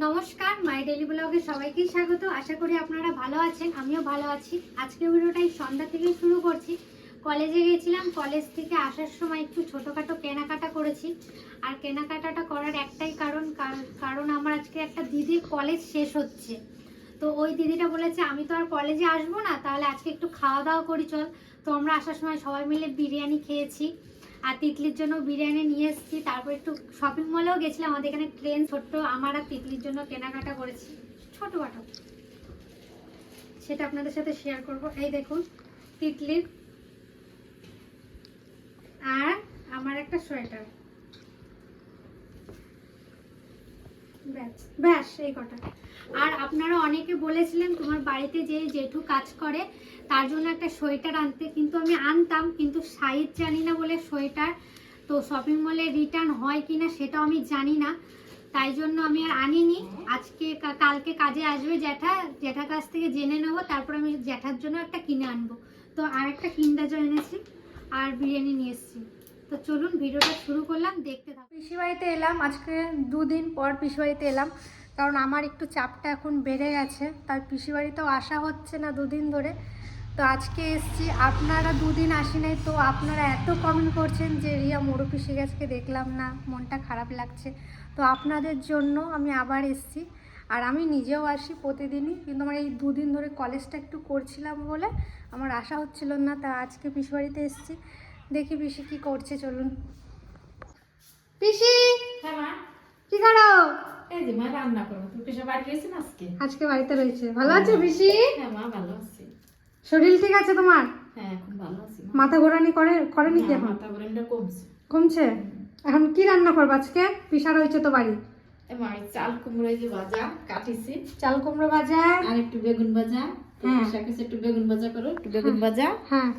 নমস্কার মাই ডেলি ব্লগে সবাইকে স্বাগত। আশা করি আপনারা ভালো আছেন, আমিও ভালো আছি। আজকে ভিডিওটা এই সন্ধ্যা থেকে শুরু করছি। কলেজে গেছিলাম, কলেজ থেকে আসার সময় একটু ছোটোখাটো কেনাকাটা করেছি। আর কেনাকাটাটা করার একটাই কারণ, কার- কারণ আমার আজকে একটা দিদির কলেজ শেষ হচ্ছে। তো ওই দিদিটা বলেছে, আমি তো আর কলেজে আসব না, তাহলে আজকে একটু খাওয়া দাওয়া করি, চল। তো আমরা আসার সময় সবাই মিলে বিরিয়ানি খেয়েছি। আর তিতলির জন্য বিরিয়ানি নিয়ে এসেছি। তারপর একটু শপিং মলেও গেছিলাম। আমাদের এখানে ট্রেন ছোট্ট। আমার আর তিতলির জন্য কেনাকাটা করেছি। ছোটোখাটো সেটা আপনাদের সাথে শেয়ার করব। এই দেখুন তিতলির আর আমার একটা সোয়েটার। ব্যাস ব্যাস, এই কটা। আর আপনারা অনেকে বলেছিলেন তোমার বাড়িতে যে জেঠু কাজ করে, তার জন্য একটা সোয়েটার আনতে, কিন্তু আমি আনতাম, কিন্তু সাইজ জানি না বলে সোয়েটার, তো শপিং মলে রিটার্ন হয় কি না সেটাও আমি জানি না। তাই জন্য আমি আর আনিনি। আজকে কালকে কাজে আসবে জ্যাঠা, জ্যাঠার কাছ থেকে জেনে নেব, তারপর আমি জ্যাঠার জন্য একটা কিনে আনব। তো আর একটা কিন্ডার জয় এনেছি, আর বিরিয়ানি নিয়ে এসেছি। তো চলুন, ভিডিওটা শুরু করলাম, দেখতে থাকুন। পিসি বাড়িতে এলাম, আজকে দুদিন পর পিসি বাড়িতে এলাম। কারণ আমার একটু চাপটা এখন বেড়ে গেছে তাই পিসি বাড়িতেও আসা হচ্ছে না দুদিন ধরে। তো আজকে এসছি আপনারা দুদিন আসি নাই তো আপনারা এত কমেন্ট করছেন যে রিয়া মোড়ো পিসি গাছকে দেখলাম না মনটা খারাপ লাগছে। তো আপনাদের জন্য আমি আবার এসছি আর আমি নিজেও আসি প্রতিদিনই কিন্তু আমার এই দুদিন ধরে কলেজটা একটু করছিলাম বলে আমার আশা হচ্ছিল না তা আজকে পিসি বাড়িতে এসছি। দেখি পিসি কি করছে চলুন। পিসি! হ্যাঁ মা? কি করো? এই যে মা রান্না করব। তুমি পেশা বাড়ি গেছেন আজকে? আজকে বাড়িতে রয়েছে। ভালো আছো পিসি? হ্যাঁ মা ভালো আছি। শরীর ঠিক আছে তোমার? হ্যাঁ এখন ভালো আছি মাথা ঘোরানি করে করেনি কি হ্যাঁ, এখন? মাথা কমছে। কমছে? এখন কি রান্না করব আজকে? পিসা রয়েছে তো বাড়ি। চাল কুমড়ো যে ভাজা কাটিছি। চাল কুমড়ো ভাজা। আর একটু বেগুন ভাজা। হ্যাঁ। পেশা একটু বেগুন ভাজা করো একটু বেগুন ভাজা। হ্যাঁ।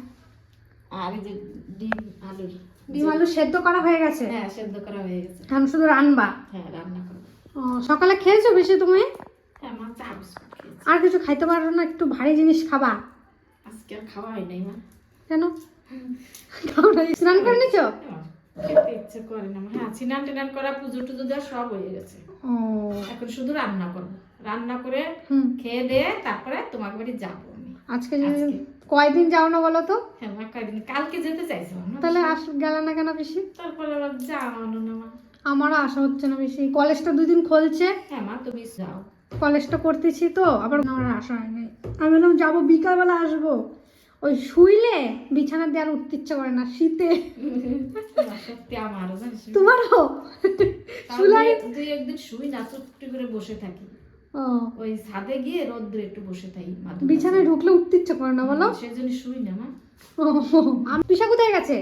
আর এই যে ডিম আলুর। ডিম আলু সেদ্ধ করা হয়ে গেছে? হ্যাঁ সেদ্ধ করা হয়ে গেছে। এখন শুধু রান্না? হ্যাঁ রান্না করব। ও, সকালে খেয়েছো বেশি তুমি? হ্যাঁ মা চা বিস্কুট খেয়েছি। আর কিছু খাইতে পারো না একটু ভারী জিনিস খাবা। আজকে আর খাওয়া হয় নাই মা। কেন। স্নান করে নিছো? হ্যাঁ, খেতে ইচ্ছে করে না। হ্যাঁ স্নান টেনান করা পুজো টুজো দেওয়া সব হয়ে গেছে। ও। এখন শুধু রান্না করব। রান্না করে খেয়ে দিয়ে তারপরে তোমার বাড়ি যাব আমি। আজকে যে আজকে। কয়দিন যাও না বলো তো? হ্যাঁ মা কয়দিন? কালকে যেতে চাইছিলাম তাহলে আস গেল না কেন বেশি? তারপরে আবার না মা। আমারও আশা হচ্ছে না বেশি। কলেজটা দুদিন খুলছে। হ্যাঁ মা তুমি যাও। কলেজটা করতেছি তো আবার আমার আশা হয় নাই। আমি বললাম যাব বিকালবেলা আসব। ওই শুইলে বিছানা দিয়ে আর উঠতে ইচ্ছা করে না শীতে। তোমারও? শুলাই। দুই- একদিন শুই না চুপটি করে বসে থাকি। ওই ছাদে গিয়ে রোদ্রে একটু বসে থাকি বিছানায় ঢুকলে উঠতে ইচ্ছে করে না বলো? কাছে। সেজন্য শুই না মা। আমি পিসা কোথায় গেছে?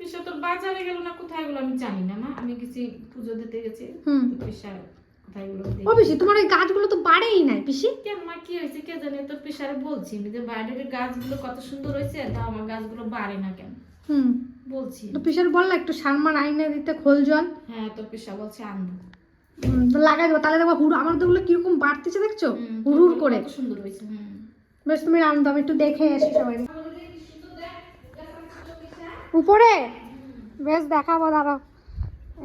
পিসা তোর বাজারে গেল না কোথায় গেলো আমি জানি না মা। আমি কিছু পুজো দিতে গেছি হুম। পিসা ও পিসি তোমার ওই গাছগুলো তো বাড়েই নাই পিসি? কেন মা কি হয়েছে কে জানে? তোর পিসারে বলছি আমি যে বাইরের গাছগুলো কত সুন্দর হয়েছে তা আমার গাছগুলো বাড়ে না কেন? হুম। বলছি। তো পিসার বললা একটু সারমান আইনে দিতে খোল জল। হ্যাঁ তোর পিসা বলছে আনব। তো লাগাই দেবো তাহলে দেখো হুড় আমার ওগুলো কীরকম বাড়তেছে দেখছ? হুম, হুড় হুড় করে। সুন্দর হয়েছে বেশ তুমি রান্ধো আমি একটু দেখে আসি সবাই। উপরে? বেশ দেখাবো দাঁড়াও।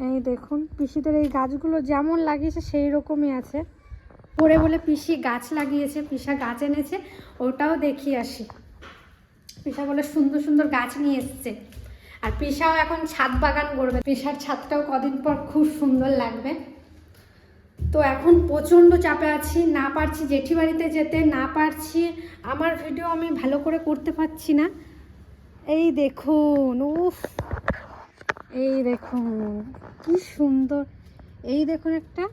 এই দেখুন পিসিদের এই গাছগুলো যেমন লাগিয়েছে সেই রকমই আছে। পরে বলে পিসি গাছ লাগিয়েছে পিসা গাছ এনেছে ওটাও দেখিয়ে আসি। পিসা বলে সুন্দর সুন্দর গাছ নিয়ে এসছে। আর পিসাও এখন ছাদ বাগান করবে। পিসার ছাদটাও কদিন পর খুব সুন্দর লাগবে। তো এখন প্রচণ্ড চাপে আছি, না পারছি জেঠি বাড়িতে যেতে, না পারছি, আমার ভিডিও আমি ভালো করে করতে পারছি না। এই দেখুন, উফ, এই দেখুন, কি সুন্দর। এই দেখুন একটা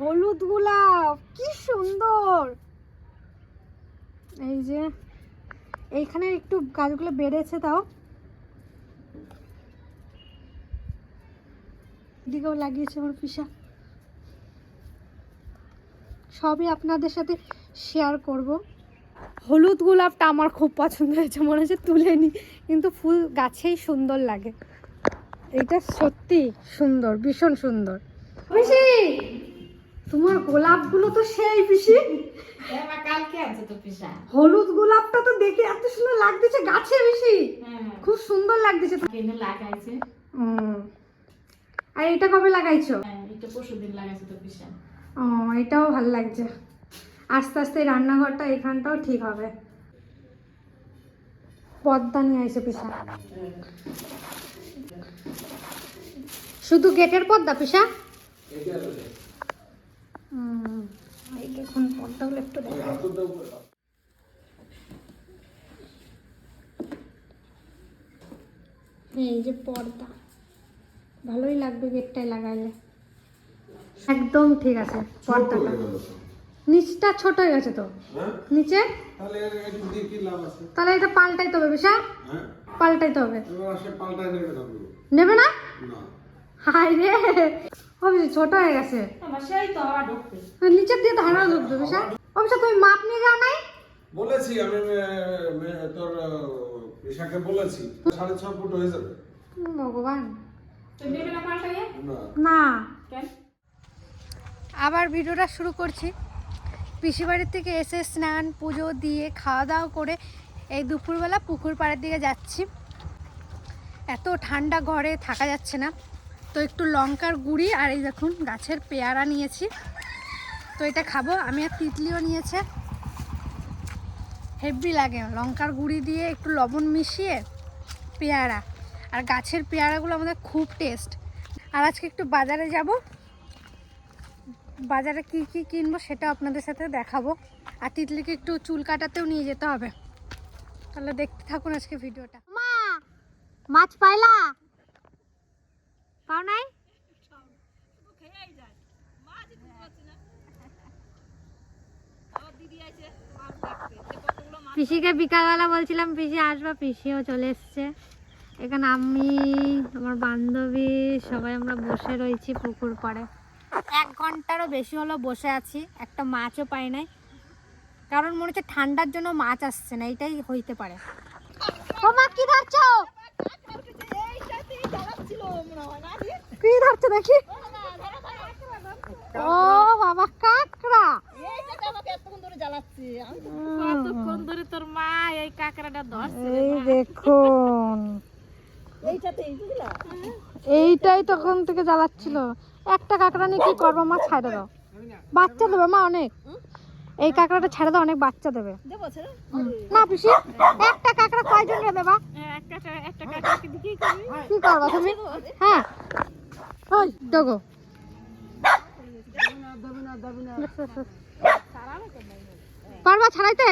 হলুদ গোলাপ, কি সুন্দর। এই যে, এইখানে একটু গাছগুলো বেড়েছে তাও। দিকেও লাগিয়েছে আমার পিসা। সবই আপনাদের সাথে শেয়ার করব। হলুদ গোলাপটা আমার খুব পছন্দ হয়েছে মনে হচ্ছে তুলে নি কিন্তু ফুল গাছেই সুন্দর লাগে। এটা সত্যি সুন্দর ভীষণ সুন্দর। পিসি তোমার গোলাপগুলো তো সেই পিসি। হ্যাঁ কালকে আছে তোর পিসা। হলুদ গোলাপটা তো দেখে এত সুন্দর লাগতেছে গাছে বেশি হ্যাঁ খুব সুন্দর লাগতেছে। লাগাইছে। আর এটা কবে লাগাইছো? হ্যাঁ এটা পরশু দিন লাগাইছে পিসা ও এটাও ভালো লাগছে। আস্তে আস্তে রান্নাঘরটা এখানটাও ঠিক হবে। পর্দা নিয়ে আসে পিসা। শুধু গেটের পর্দা পিসা? একটু এই যে পর্দা ভালোই লাগবে গেটটায় লাগাইলে। একদম ঠিক আছে পর্দাটা। নিচটা ছোট হয়ে গেছে তো? হ্যাঁ? নিচে? তাহলে এর একটু দিয়ে কি লাভ আছে। তাহলে এটা পাল্টাইতে হবে বিশা। হ্যাঁ? পাল্টাইতে হবে। এবার আসে পাল্টায় নেবে না পুরো। নেবে না? না। হাই রে! অবশ্যই ছোট হয়ে গেছে। আমার সেই তো আবার ঢুকবে। নিচের দিয়ে বিশা। অবশ্য তুমি মাপ নিয়ে যাও নাই? বলেছি আমি তোর পেশাকে বলেছি। সাড়ে ছ ফুট হয়ে যাবে। ভগবান। না আবার ভিডিওটা শুরু করছি। পিসি বাড়ির থেকে এসে স্নান পুজো দিয়ে খাওয়া দাওয়া করে এই দুপুরবেলা পুকুর পাড়ের দিকে যাচ্ছি। এত ঠান্ডা ঘরে থাকা যাচ্ছে না। তো একটু লঙ্কার গুঁড়ি আর এই দেখুন গাছের পেয়ারা নিয়েছি। তো এটা খাব। আমি আর তিতলিও নিয়েছে। হেভি লাগে। লঙ্কার গুঁড়ি দিয়ে একটু লবণ মিশিয়ে পেয়ারা। আর গাছের পেয়ারাগুলো আমাদের খুব টেস্ট আর আজকে একটু বাজারে যাব। বাজারে কি কি কিনবো সেটা আপনাদের সাথে দেখাবো। আর তিতলিকে একটু চুল কাটাতেও নিয়ে যেতে হবে। তাহলে দেখতে থাকুন আজকে ভিডিওটা। মা, মাছ পাইলা? পাও নাই? পিসিকে বিকালবেলা বলছিলাম, পিসি আসবা, পিসিও চলে এসছে। এখানে আমি আমার বান্ধবী সবাই আমরা বসে রয়েছি পুকুর পাড়ে। এক ঘন্টারও বেশি হলো বসে আছি একটা মাছও পাই নাই। কারণ মনে হচ্ছে ঠান্ডার জন্য মাছ আসছে না এটাই হইতে পারে। ও মা কি ধরছো? কি ধরছো দেখি? ও বাবা কাকড়া। কতক্ষণ তোর মা এই কাঁকড়াটা দেখুন। এইটাই তখন থেকে জ্বালাচ্ছিল। একটা কাঁকড়া নিয়ে কি করব মা? ছাড়ে দাও। বাচ্চা দেবে মা অনেক। এই কাঁকড়াটা ছেড়ে দাও অনেক বাচ্চা দেবে। না পিসি একটা কাঁকড়া কয়জনকে দেবা? করবি? কি করবা তুমি? হ্যাঁ। ওই ডগো। পারবা ছাড়াইতে?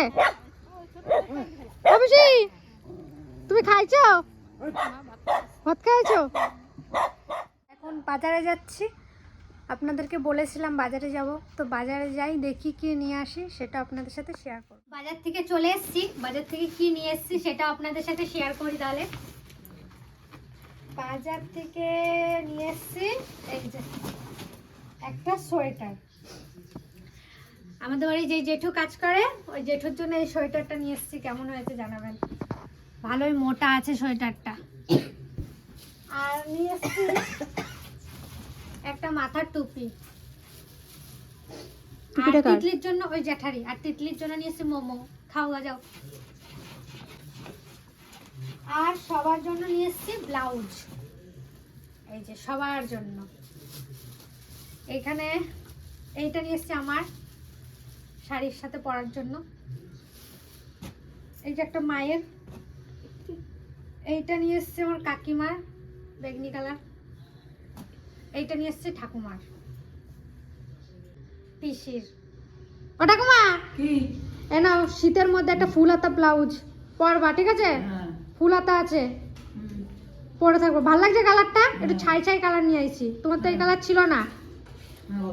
পিসি তুমি খাইছো? ভাত খাইছো এখন বাজারে যাচ্ছি। আপনাদেরকে বলেছিলাম বাজারে যাব। তো বাজারে যাই দেখি কি নিয়ে আসি সেটা আপনাদের সাথে শেয়ার করব। বাজার থেকে চলে এসেছি। বাজার থেকে কি নিয়ে এসেছি সেটা আপনাদের সাথে শেয়ার করি তাহলে। বাজার থেকে নিয়ে এসেছি এই যে একটা সোয়েটার। আমাদের বাড়ি যে জেঠু কাজ করে ওই জেঠুর জন্য এই সোয়েটারটা নিয়ে এসেছি। কেমন হয়েছে জানাবেন? ভালোই মোটা আছে সোয়েটারটা। আর নিয়ে এসেছি একটা মাথার টুপি। আর তিতলির জন্য ওই জ্যাঠারি আর তিতলির জন্য নিয়ে এসেছি মোমো। খাওয়া যাও। আর সবার জন্য নিয়ে এসেছি ব্লাউজ। এই যে সবার জন্য। এখানে এইটা নিয়ে এসেছি আমার শাড়ির সাথে পরার জন্য। এই যে একটা মায়ের। এইটা নিয়ে এসছে আমার কাকিমার। বেগনি কালার এইটা নিয়ে এসছে ঠাকুমার। পিসির। ও ঠাকুমা! কি? এ নাও শীতের মধ্যে একটা ফুল হাতা ব্লাউজ পরবা ঠিক আছে? ফুল হাতা আছে। পরে থাকব। ভালো লাগছে কালারটা? একটু ছাই ছাই কালার নিয়ে আইছি। তোমার তো এই কালার ছিল না।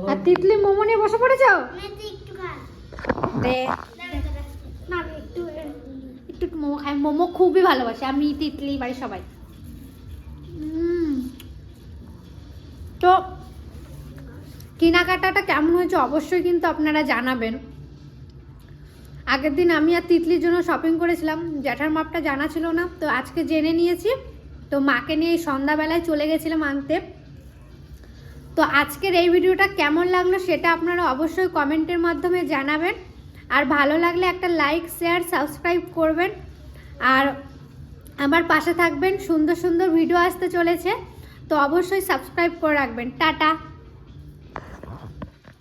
আর তিতলি মোমো নিয়ে বসে পড়েছো? দে। একটু একটু একটু মোমো খাই মোমো খুবই ভালোবাসি। আমি তিতলি বাড়ির সবাই। তো কেনাকাটাটা কেমন হয়েছে অবশ্যই কিন্তু আপনারা জানাবেন। আগের দিন আমি আর তিতলির জন্য শপিং করেছিলাম, জ্যাঠার মাপটা জানা ছিল না, তো আজকে জেনে নিয়েছি। তো মাকে নিয়ে এই সন্ধ্যাবেলায় চলে গেছিলাম আনতে। তো আজকের এই ভিডিওটা কেমন লাগল সেটা আপনারা অবশ্যই কমেন্টের মাধ্যমে জানাবেন। আর ভালো লাগলে একটা লাইক শেয়ার সাবস্ক্রাইব করবেন। আর আমার পাশে থাকবেন, সুন্দর সুন্দর ভিডিও আসতে চলেছে। তো অবশ্যই সাবস্ক্রাইব করে রাখবেন। টাটা।